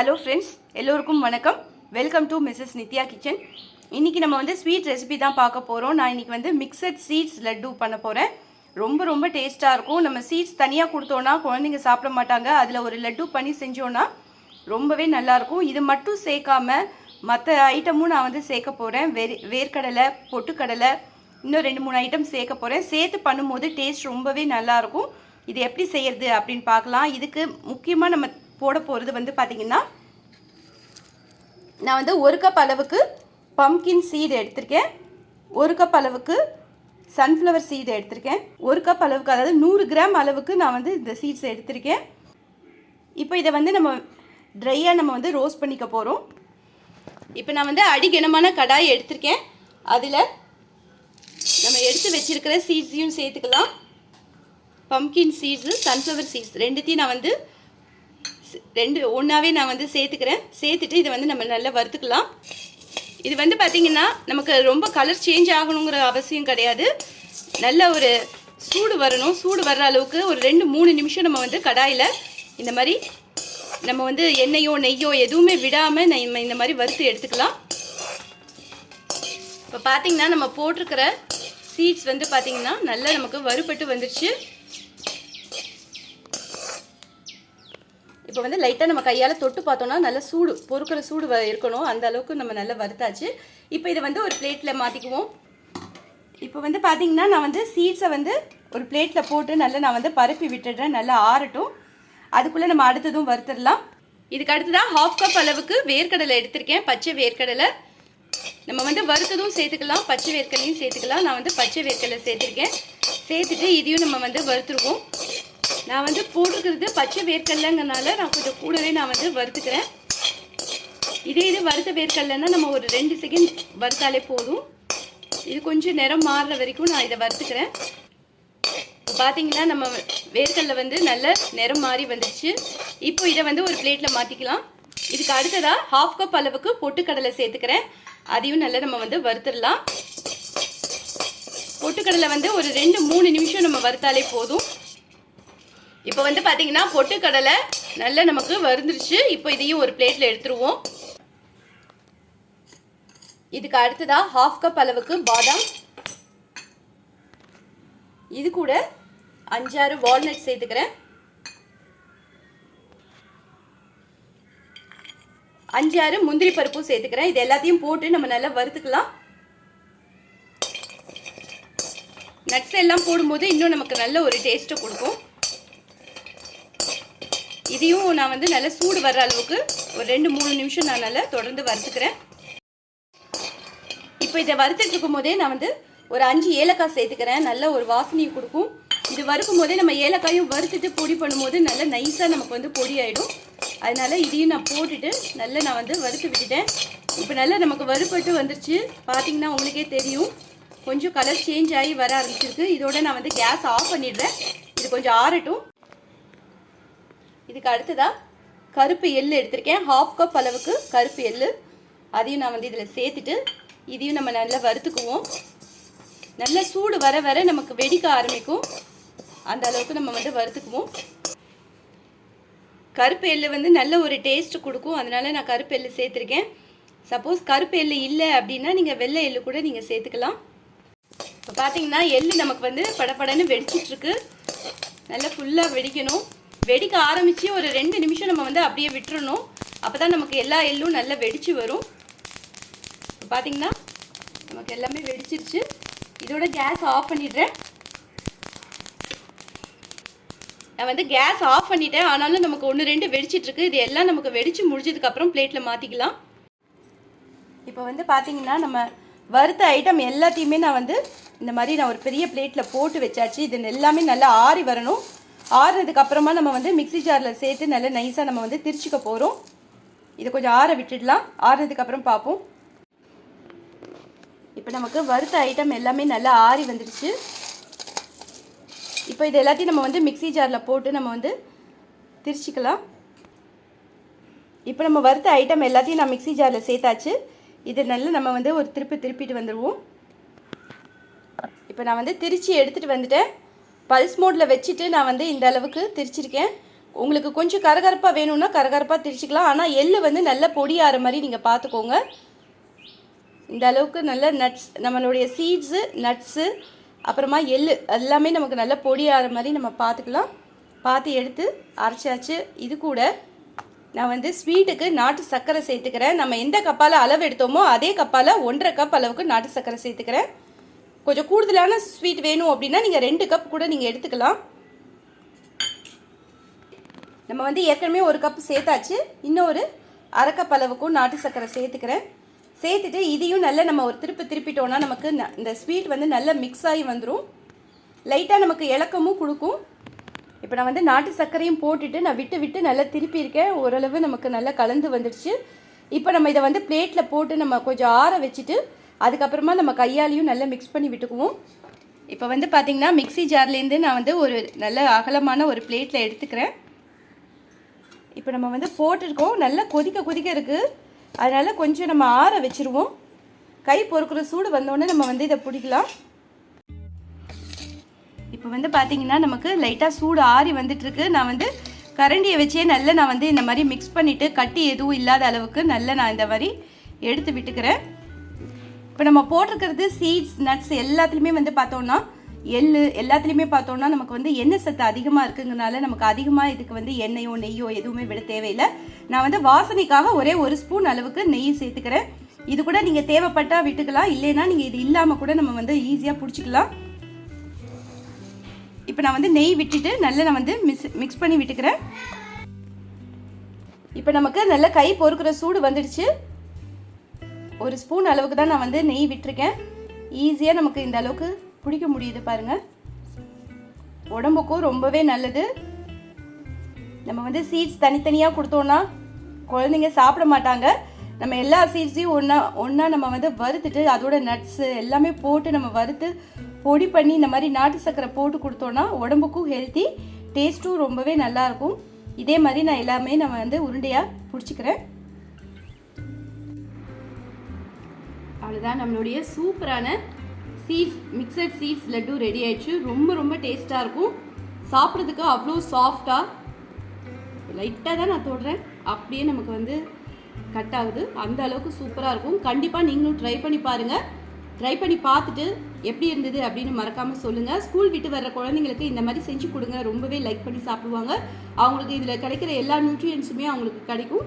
Hello friends எல்லோருக்கும் வணக்கம். Welcome to Mrs Nithya kitchen இன்றைக்கி நம்ம வந்து ஸ்வீட் ரெசிபி தான் பார்க்க போகிறோம் நான் இன்றைக்கி வந்து மிக்சட் சீட்ஸ் லட்டு பண்ண போகிறேன் ரொம்ப ரொம்ப டேஸ்ட்டாக இருக்கும். நம்ம சீட்ஸ் தனியாக கொடுத்தோன்னா குழந்தைங்க சாப்பிட மாட்டாங்க. அதில் ஒரு லட்டு பண்ணி செஞ்சோன்னா ரொம்பவே நல்லாயிருக்கும் இது மட்டும் சேர்க்காம மற்ற ஐட்டமும் நான் வந்து சேர்க்க போகிறேன் வெறி வேர்க்கடலை பொட்டுக்கடலை இன்னும் ரெண்டு மூணு ஐட்டம் சேர்க்க போகிறேன் சேர்த்து பண்ணும்போது டேஸ்ட் ரொம்பவே நல்லாயிருக்கும் இது எப்படி செய்யறது அப்படின்னு பார்க்கலாம். இதுக்கு முக்கியமாக நம்ம போட போகிறது வந்து பார்த்திங்கன்னா நான் வந்து ஒரு கப் அளவுக்கு பம்கின் சீடு எடுத்திருக்கேன். ஒரு கப் அளவுக்கு சன்ஃப்ளவர் சீடு எடுத்திருக்கேன். ஒரு கப் அளவுக்கு அதாவது நூறு கிராம் அளவுக்கு நான் வந்து இந்த சீட்ஸ் எடுத்திருக்கேன். இப்போ இதை வந்து நம்ம ட்ரையாக நம்ம வந்து ரோஸ்ட் பண்ணிக்க போகிறோம் இப்போ நான் வந்து அடிகனமான கடாய் எடுத்திருக்கேன். அதில் நம்ம எடுத்து வச்சிருக்கிற சீட்ஸையும் சேர்த்துக்கலாம். பம்கின் சீட்ஸு சன்ஃப்ளவர் சீட்ஸ் ரெண்டுத்தையும் நான் வந்து ரெண்டு ஒன்றாவே நான் வந்து சேர்த்துக்கிறேன். சேர்த்துட்டு இதை வந்து நம்ம நல்லா வறுத்துக்கலாம். இது வந்து பார்த்திங்கன்னா நமக்கு ரொம்ப கலர் சேஞ்ச் ஆகணுங்கிற அவசியம் கிடையாது. நல்ல ஒரு சூடு வரணும். சூடு வர்ற அளவுக்கு ஒரு ரெண்டு மூணு நிமிஷம் நம்ம வந்து கடாயில் இந்த மாதிரி நம்ம வந்து எண்ணெயோ நெய்யோ எதுவுமே விடாமல் நம்ம இந்த மாதிரி வறுத்து எடுத்துக்கலாம். இப்போ பார்த்திங்கன்னா நம்ம போட்டிருக்கிற சீட்ஸ் வந்து பார்த்திங்கன்னா நல்லா நமக்கு வறுபட்டு வந்துடுச்சு இப்போ வந்து லைட்டாக நம்ம கையால் தொட்டு பார்த்தோன்னா நல்லா சூடு பொறுக்கிற சூடு வ- இருக்கணும். அந்த அளவுக்கு நம்ம நல்லா வறுத்தாச்சு. இப்போ இதை வந்து ஒரு பிளேட்டில் மாற்றிக்குவோம் இப்போ வந்து பார்த்தீங்கன்னா நான் வந்து சீட்ஸை வந்து ஒரு பிளேட்டில் போட்டு நல்லா நான் வந்து பரப்பி விட்டுடுறேன். நல்லா ஆறட்டும். அதுக்குள்ளே நம்ம அடுத்ததும் வறுத்துடலாம். இதுக்கு அடுத்ததாக ஹாஃப் கப் அளவுக்கு வேர்க்கடலை எடுத்திருக்கேன். பச்சை வேர்க்கடலை. நம்ம வந்து வறுத்ததும் சேர்த்துக்கலாம். பச்சை வேர்க்கடலையும் சேர்த்துக்கலாம். நான் வந்து பச்சை வேர்க்கடலை சேர்த்துருக்கேன். சேர்த்துட்டு இதையும் நம்ம வந்து வறுத்துருவோம். நான் வந்து போட்டிருக்கிறது பச்சை வேர்க்கடலைங்கிறனால நான் கொஞ்சம் கூடவே நான் வந்து வறுத்துக்கிறேன். இதே இது வறுத்த வேர்க்கடலைன்னா நம்ம ஒரு ரெண்டு செகண்ட் வறுத்தாலே போதும். இது கொஞ்சம் நிறம் மாறுற வரைக்கும் நான் இதை வறுத்துக்கிறேன். இப்போ பார்த்தீங்கன்னா நம்ம வேர்க்கடலை வந்து நல்ல நிறம் மாறி வந்துடுச்சு இப்போ இதை வந்து ஒரு பிளேட்டில் மாற்றிக்கலாம் இதுக்கு அடுத்ததாக ஹாஃப் கப் அளவுக்கு பொட்டுக்கடலை சேர்த்துக்கிறேன். அதையும் நல்லா நம்ம வந்து வறுத்துடலாம். பொட்டுக்கடலை வந்து ஒரு ரெண்டு மூணு நிமிஷம் நம்ம வறுத்தாலே போதும். இப்போ வந்து பார்த்தீங்கன்னா பொட்டுக்கடலை நல்லா நமக்கு வருந்துருச்சு இப்போ இதையும் ஒரு பிளேட்டில் எடுத்துருவோம். இதுக்கு அடுத்ததாக ஹாஃப் கப் அளவுக்கு பாதாம். இது கூட அஞ்சாறு வால்நட் சேர்த்துக்கிறேன். அஞ்சாறு முந்திரி பருப்பும் சேர்த்துக்கிறேன். இது எல்லாத்தையும் போட்டு நம்ம நல்லா வறுத்துக்கலாம். நட்ஸ் எல்லாம் போடும்போது இன்னும் நமக்கு நல்ல ஒரு டேஸ்ட்டை கொடுக்கும். இதையும் நான் வந்து நல்லா சூடு வர்ற அளவுக்கு ஒரு ரெண்டு மூணு நிமிஷம் நான் நல்லா தொடர்ந்து வறுத்துக்கிறேன். இப்போ இதை வறுத்துட்டு இருக்கும் போதே நான் வந்து ஒரு அஞ்சு ஏலக்காய் சேர்த்துக்கிறேன். நல்ல ஒரு வாசனையை கொடுக்கும். இது வறுக்கும் போதே நம்ம ஏலக்காயும் வறுத்துட்டு பொடி பண்ணும்போது நல்லா நைஸாக நமக்கு வந்து பொடி ஆகிடும் அதனால் இதையும் நான் போட்டுட்டு நல்லா நான் வந்து வறுத்து விட்டுட்டேன். இப்போ நல்லா நமக்கு வறுப்பட்டு வந்துருச்சு. பார்த்தீங்கன்னா உங்களுக்கே தெரியும். கொஞ்சம் கலர் சேஞ்ச் ஆகி வர ஆரம்பிச்சிருக்கு. இதோட நான் வந்து கேஸ் ஆஃப் பண்ணிடுறேன். இது கொஞ்சம் ஆறட்டும். இதுக்கு அடுத்ததாக கருப்பு எள்ளு எடுத்திருக்கேன். ஹாஃப் கப் அளவுக்கு கருப்பு எள்ளு. அதையும் நான் வந்து இதில் சேர்த்துட்டு இதையும் நம்ம நல்லா வறுத்துக்குவோம். நல்ல சூடு வர வர நமக்கு வெடிக்க ஆரம்பிக்கும். அந்த அளவுக்கு நம்ம வந்து வறுத்துக்குவோம். கருப்பு எள்ளு வந்து நல்ல ஒரு டேஸ்ட் கொடுக்கும். அதனால நான் கருப்பு எள்ளு சேர்த்துருக்கேன். சப்போஸ் கருப்பு எள்ளு இல்லை அப்படின்னா நீங்கள் வெள்ளை எள்ளு கூட நீங்கள் சேர்த்துக்கலாம். இப்போ பார்த்தீங்கன்னா எள்ளு நமக்கு வந்து படப்படன்னு வெடிச்சிட்ருக்கு நல்லா ஃபுல்லாக வெடிக்கணும். வெடிக்க ஆரம்பித்து ஒரு ரெண்டு நிமிஷம் நம்ம வந்து அப்படியே விட்டுறணும். அப்போ தான் நமக்கு எல்லா எள்ளும் நல்லா வெடிச்சு வரும். இப்போ பார்த்தீங்கன்னா நமக்கு எல்லாமே வெடிச்சிருச்சு. இதோட கேஸ் ஆஃப் பண்ணிடுறேன். நான் வந்து கேஸ் ஆஃப் பண்ணிட்டேன். ஆனாலும் நமக்கு ஒன்று ரெண்டு வெடிச்சிட்ருக்கு இது எல்லாம் நமக்கு வெடித்து முடிஞ்சதுக்கப்புறம் பிளேட்டில் மாற்றிக்கலாம் இப்போ வந்து பார்த்தீங்கன்னா நம்ம வறுத்த ஐட்டம் எல்லாத்தையுமே நான் வந்து இந்த மாதிரி நான் ஒரு பெரிய பிளேட்டில் போட்டு வச்சாச்சு. இது எல்லாமே நல்லா ஆறி வரணும். ஆறுனதுக்கு அப்புறமா நம்ம வந்து மிக்ஸி ஜாரில் சேர்த்து நல்லா நைஸாக நம்ம வந்து திரிச்சிக்க போகிறோம் இதை கொஞ்சம் ஆற விட்டுடலாம். ஆறுனதுக்கு அப்புறம் பார்ப்போம். இப்போ நமக்கு வறுத்த ஐட்டம் எல்லாமே நல்லா ஆறி வந்துடுச்சு இப்போ இது எல்லாத்தையும் நம்ம வந்து மிக்ஸி ஜாரில் போட்டு நம்ம வந்து திரிச்சிக்கலாம். இப்போ நம்ம வறுத்த ஐட்டம் எல்லாத்தையும் நான் மிக்ஸி ஜாரில் சேர்த்தாச்சு. இது நல்லா நம்ம வந்து ஒரு திருப்பி திருப்பிட்டு வந்துடுவோம் இப்போ நான் வந்து திரிச்சு எடுத்துகிட்டு வந்துட்டேன். பல்ஸ் மோடில் வச்சுட்டு நான் வந்து இந்த அளவுக்கு திரிச்சிருக்கேன். உங்களுக்கு கொஞ்சம் கரகரப்பாக வேணும்னா கரகரப்பாக திரிச்சிக்கலாம். ஆனால் எள்ளு வந்து நல்ல பொடியாகிற மாதிரி நீங்கள் பார்த்துக்கோங்க இந்த அளவுக்கு நல்ல நட்ஸ் நம்மளுடைய சீட்ஸு நட்ஸு அப்புறமா எள்ளு எல்லாமே நமக்கு நல்ல பொடியாகிற மாதிரி நம்ம பார்த்துக்கலாம் பார்த்து எடுத்து அரைச்சாச்சு. இது கூட நான் வந்து ஸ்வீட்டுக்கு நாட்டு சர்க்கரை சேர்த்துக்கிறேன். நம்ம எந்த கப்பால் அளவு எடுத்தோமோ அதே கப்பால் ஒன்றரை கப் அளவுக்கு நாட்டு சர்க்கரை சேர்த்துக்கிறேன். கொஞ்சம் கூடுதலான ஸ்வீட் வேணும் அப்படின்னா நீங்கள் ரெண்டு கப் கூட நீங்கள் எடுத்துக்கலாம். நம்ம வந்து ஏற்கனவே ஒரு கப் சேர்த்தாச்சு. இன்னொரு அரை கப் அளவுக்கும் நாட்டு சர்க்கரை சேர்த்துக்கிறேன். சேர்த்துட்டு இதையும் நல்லா நம்ம ஒரு திருப்பி திருப்பிட்டோன்னா நமக்கு இந்த ஸ்வீட் வந்து நல்லா மிக்ஸ் ஆகி வந்துடும் லைட்டாக நமக்கு இலக்கமும் கொடுக்கும். இப்போ நான் வந்து நாட்டு சர்க்கரையும் போட்டுட்டு நான் விட்டு விட்டு நல்லா திருப்பியிருக்கேன் ஓரளவு நமக்கு நல்லா கலந்து வந்துடுச்சு. இப்போ நம்ம இதை வந்து பிளேட்டில் போட்டு நம்ம கொஞ்சம் ஆற வச்சுட்டு அதுக்கப்புறமா நம்ம கையாலையும் நல்லா மிக்ஸ் பண்ணி விட்டுக்குவோம். இப்போ வந்து பார்த்திங்கன்னா மிக்ஸி ஜார்லேருந்து நான் வந்து ஒரு நல்ல அகலமான ஒரு பிளேட்டில் எடுத்துக்கிறேன். இப்போ நம்ம வந்து போட்டிருக்கோம். நல்லா கொதிக்க கொதிக்க இருக்குது அதனால் கொஞ்சம் நம்ம ஆற வச்சுருவோம். கை பொறுக்கிற சூடு வந்தோடனே நம்ம வந்து இதை பிடிக்கலாம். இப்போ வந்து பார்த்திங்கன்னா நமக்கு லைட்டாக சூடு ஆறி வந்துட்டுருக்கு. நான் வந்து கரண்டியை வச்சே நல்லா நான் வந்து இந்த மாதிரி மிக்ஸ் பண்ணிவிட்டு கட்டி எதுவும் இல்லாத அளவுக்கு நல்லா நான் இந்த மாதிரி எடுத்து விட்டுக்கிறேன். இப்போ நம்ம போட்டிருக்கிறது சீட்ஸ் நட்ஸ் எல்லாத்துலேயுமே வந்து பார்த்தோம்னா எள்ளு எல்லாத்துலேயுமே பார்த்தோம்னா நமக்கு வந்து எண்ணெய் சத்து அதிகமாக இருக்குங்கிறனால நமக்கு அதிகமாக இதுக்கு வந்து எண்ணெயோ நெய்யோ எதுவுமே விட தேவையில்லை. நான் வந்து வாசனைக்காக ஒரே ஒரு ஸ்பூன் அளவுக்கு நெய் சேர்த்துக்கிறேன். இது கூட நீங்கள் தேவைப்பட்டால் விட்டுக்கலாம் இல்லைன்னா நீங்கள் இது இல்லாமல் கூட நம்ம வந்து ஈஸியாக பிடிச்சிக்கலாம். இப்போ நான் வந்து நெய் விட்டுட்டு நல்லா நான் வந்து மிக்ஸ் மிக்ஸ் பண்ணி விட்டுக்கிறேன். இப்போ நமக்கு நல்ல கை பொறுக்கிற சூடு வந்துடுச்சு. ஒரு ஸ்பூன் அளவுக்கு தான் நான் வந்து நெய் விட்டுருக்கேன். ஈஸியாக நமக்கு இந்த அளவுக்கு பிடிக்க முடியுது பாருங்கள் உடம்புக்கும் ரொம்பவே நல்லது. நம்ம வந்து சீட்ஸ் தனித்தனியாக கொடுத்தோன்னா குழந்தைங்க சாப்பிட மாட்டாங்க. நம்ம எல்லா சீட்ஸையும் ஒன்றா ஒன்றா நம்ம வந்து வறுத்துட்டு அதோட நட்ஸு எல்லாமே போட்டு நம்ம வறுத்து பொடி பண்ணி இந்த மாதிரி நாட்டு சர்க்கரை போட்டு கொடுத்தோன்னா உடம்புக்கும் ஹெல்த்தி டேஸ்ட்டும் ரொம்பவே நல்லாயிருக்கும் இதே மாதிரி நான் எல்லாமே நம்ம வந்து உருண்டையாக பிடிச்சிக்கிறேன். அவ்வளோதான் நம்மளுடைய சூப்பரான seeds mixed seeds laddu ready ஆயிடுச்சு. ரொம்ப ரொம்ப டேஸ்ட்டாக இருக்கும். சாப்பிட்றதுக்கு அவ்வளோ சாஃப்டாக லைட்டாக தான் நான் தொடுறேன். அப்படியே நமக்கு வந்து கட் ஆகுது. அந்த அளவுக்கு சூப்பராக இருக்கும். கண்டிப்பாக நீங்களும் ட்ரை பண்ணி பாருங்கள் ட்ரை பண்ணி பார்த்துட்டு எப்படி இருந்தது அப்படின்னு மறக்காமல் சொல்லுங்கள் ஸ்கூல் விட்டு வர்ற குழந்தைங்களுக்கு இந்த மாதிரி செஞ்சு கொடுங்க. ரொம்பவே லைக் பண்ணி சாப்பிடுவாங்க. அவங்களுக்கு இதில் கிடைக்கிற எல்லா நியூட்ரியன்ஸுமே அவங்களுக்கு கிடைக்கும்.